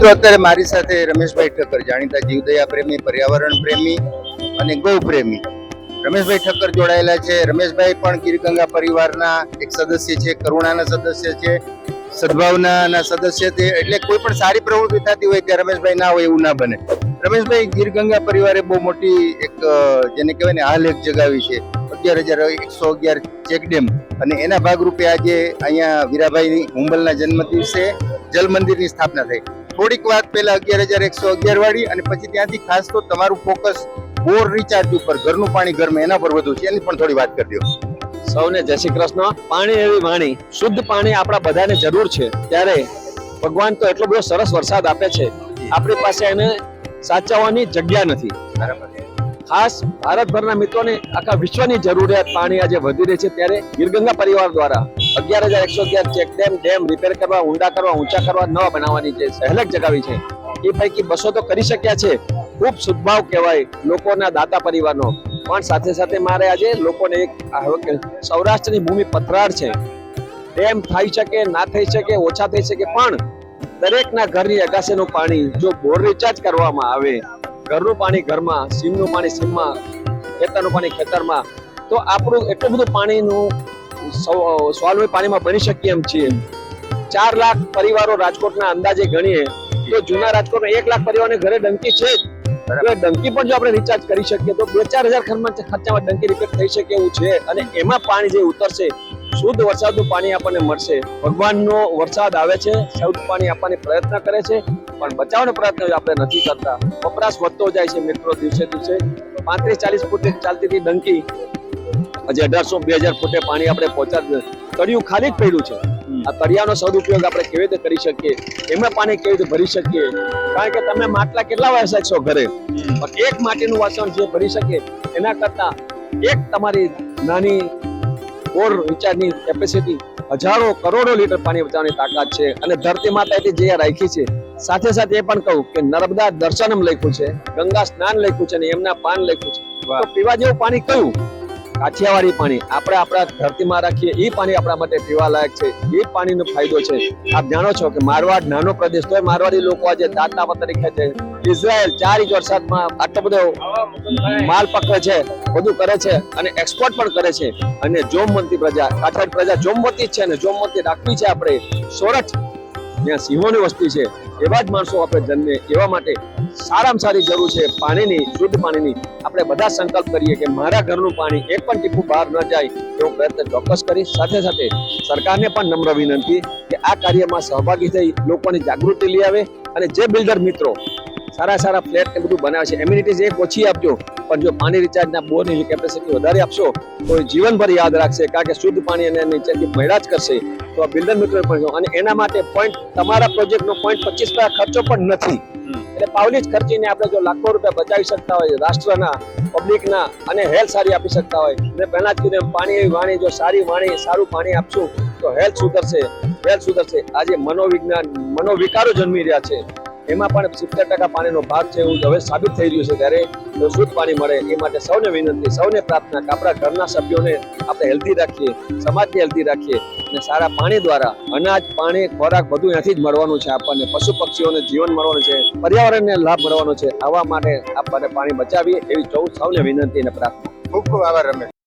મિત્રો અત્યારે મારી સાથે રમેશભાઈ ઠક્કર, જાણીતા જીવદયા પ્રેમી, પર્યાવરણ પ્રેમી અને ગૌ પ્રેમી. રમેશભાઈ ઠક્કર જોડાયેલા છે. રમેશભાઈ પણ ગીરગંગા પરિવારના એક સદસ્ય છે, કરુણાના સદસ્ય છે, સદભાવનાના સદસ્ય છે. એટલે કોઈ પણ સારી પ્રવૃત્તિ થતી હોય ત્યાં રમેશભાઈ ના હોય એવું ના બને. રમેશભાઈ ગીરગંગા પરિવારે બહુ મોટી એક જેને કહેવાય ને હાલ જગાવી છે. અગિયાર હજાર, એકસો અગિયાર ચેકડેમ અને એના ભાગરૂપે આજે અહીંયા વીરાભાઈ હુંબલના જન્મ દિવસે જલ મંદિરની સ્થાપના થઈ. થોડીક વાત પહેલા અગિયાર હજાર એકસો અગિયાર વાળી અને પછી ત્યાંથી ખાસ તો તમારું ફોકસ બોર રિચાર્જ ઉપર, ઘરનું પાણી ઘરમાં એના પર વધુ છે, એની પણ થોડી વાત કરી દો. સૌને જય શ્રી કૃષ્ણ. પાણી એવી વાણી, શુદ્ધ પાણી આપણા બધાને જરૂર છે. ત્યારે ભગવાન તો એટલો બધો સરસ વરસાદ આપે છે. આપણી પાસે એને સાચવવાની જગ્યા નથી. ખાસ ભારતભરના મિત્રોને આખા વિશ્વની જરૂરિયાત પાણી આજે વધી રહી છે. ત્યારે ગીરગંગા પરિવાર દ્વારા અગિયાર હજાર એકસો અગિયાર ચેક ડેમ રિપેર કરવા, ઊંડા કરવા, ઊંચા કરવા નવા બનાવવાની જે સહેલક જગાવી છે, એ પૈકી બસો તો કરી શક્યા છે. ખૂબ સદભાવ કહેવાય લોકોના દાતા પરિવારનો. પણ સાથે સાથે મારે આજે લોકોને એક સૌરાષ્ટ્રની ભૂમિ પથરાળ છે. ડેમ થઈ શકે, ના થઈ શકે, ઓછા થઈ શકે, પણ દરેકના ઘરની અગાસીનું પાણી જો બોર રિચાર્જ કરવામાં આવે, ઘરનું પાણી ઘરમાં, સીમનું પાણી સીમમાં, ખેતરનું પાણી ખેતરમાં, તો આપણું એટલું બધું પાણીનું સવ- પાણીમાં બની શકીએ એમ છીએ. ચાર લાખ પરિવારો રાજકોટના અંદાજે ગણીએ તો જૂના રાજકોટમાં એક લાખ પરિવારને ઘરે ડંકી છે જ. ડંકી પણ જો આપણે રિચાર્જ કરી શકીએ તો બે ચાર હજાર ખર્ચામાં ડંકી રિપેર થઈ શકે એવું છે. અને એમાં પાણી જે ઉતરશે શુદ્ધ વરસાદનું પાણી આપણને મળશે. ભગવાનનો વરસાદ આવે છે શુદ્ધ પાણી આપવાની પ્રયત્ન કરે છે પણ બચાવવાનો પ્રયત્ન આપણે નથી કરતા. વપરાશ વધતો જાય છે મિત્રો દિવસે દિવસે. પાંત્રીસ ચાલીસ ફૂટ ચાલતી હતી ડંકી. હજી અઢારસો બે હજાર ફૂટે પાણી આપણે પહોંચાડ તળિયું ખાલી જ પડ્યું છે. આ તળિયાનો સદુપયોગ આપણે કેવી રીતે કરી શકીએ? એમાં પાણી કેવી રીતે ભરી શકીએ? કારણ કે તમે માટલા કેટલા વાસણ છો ઘરે? પણ એક માટીનું વાસણ જે ભરી શકે એના કરતા એક તમારી નાની બોર વિચારની કેપેસિટી હજારો કરોડો લીટર પાણી બચાવવાની તાકાત છે. અને ધરતી માતાથી જે રાખી છે સાથે સાથે એ પણ કહું કે નર્મદા દર્શનમ લખ્યું છે ગંગા સ્નાન લખ્યું છે અને એમના પાન લખ્યું છે. તો પીવા જેવું પાણી કયું? કાઠિયાવાડી પાણી. આપણે આપણા ધરતીમાં રાખીએ એ પાણી આપણા માટે પીવા લાયક છે. એ પાણીનો ફાયદો છે. આપ જાણો છો કે મારવાડ નાનો પ્રદેશ તો મારવાડી લોકો આજે દાતા તરીકે છે. ઇઝરાયલ ચાર ઇંચ વરસાદમાં આટલો બધો માલ પકડે છે, બધું કરે છે અને એક્સપોર્ટ પણ કરે છે. અને જોમવંતી પ્રજા, કાઠિયાવાડી પ્રજા જોમવંતી જ છે અને જોમવંતી રાખવી છે આપણે. સોરઠ, જ્યાં સિંહોની વસ્તી છે એવા જ માણસો આપણે જન્મે, એવા માટે સારામાં સારી જરૂર છે. પાણીની, શુદ્ધ પાણીની. આપણે બધા સંકલ્પ કરીએ કે મારા ઘરનું પાણી એક પણ ટીપું બહાર ન જાય એવો પ્રયત્ન ચોક્કસ કરી. સાથે સાથે સરકારને પણ નમ્ર વિનંતી કે આ કાર્યમાં સહભાગી થઈ લોકોની જાગૃતિ લઈ આવે અને જે બિલ્ડર મિત્રો સારા સારા ફ્લેટ ને બધું બનાવે છે, એમ્યુનિટીઝ એક ઓછી આપજો. પણ જો પાણી રિચાર્જના બોરની કેપેસિટી વધારે આપશો તો એ જીવનભર યાદ રાખશે. કારણ કે શુદ્ધ પાણી અને નીચેથી મળ્યા જ કરશે. તો આ બિલ્ડર મિત્રો પણ અને એના માટે પોઈન્ટ તમારા પ્રોજેક્ટનો પોઈન્ટ પચીસ ટકા ખર્ચો પણ નથી. એટલે પાવલી જ ખર્ચીને આપણે જો લાખો રૂપિયા બચાવી શકતા હોય રાષ્ટ્રના પબ્લિકના અને હેલ્થ સારી આપી શકતા હોય મેં પહેલા જ કીધું પાણી એવી વાણી જો સારી વાણી સારું પાણી આપશું તો હેલ્થ સુધરશે. હેલ્થ સુધરશે. આજે મનોવિજ્ઞાન મનોવિકારો જન્મી રહ્યા છે. એમાં પણ સિત્તેર ટકા પાણીનો ભાગ છે એવું હવે સાબિત થઈ રહ્યું છે ત્યારે શુદ્ધ પાણી મળે એ માટે સૌને વિનંતી, સૌને પ્રાર્થના કે આપણા ઘરના સભ્યોને આપણે હેલ્ધી રાખીએ, સમાજને હેલ્ધી રાખીએ અને સારા પાણી દ્વારા અનાજ, પાણી, ખોરાક બધું ત્યાંથી જ મળવાનું છે આપણને. પશુ પક્ષીઓને જીવન મળવાનું છે, પર્યાવરણને લાભ મળવાનો છે. આવા માટે આપણને પાણી બચાવીએ એવી સૌ સૌને વિનંતી અને પ્રાર્થના. ખૂબ ખૂબ આભાર રમેશ.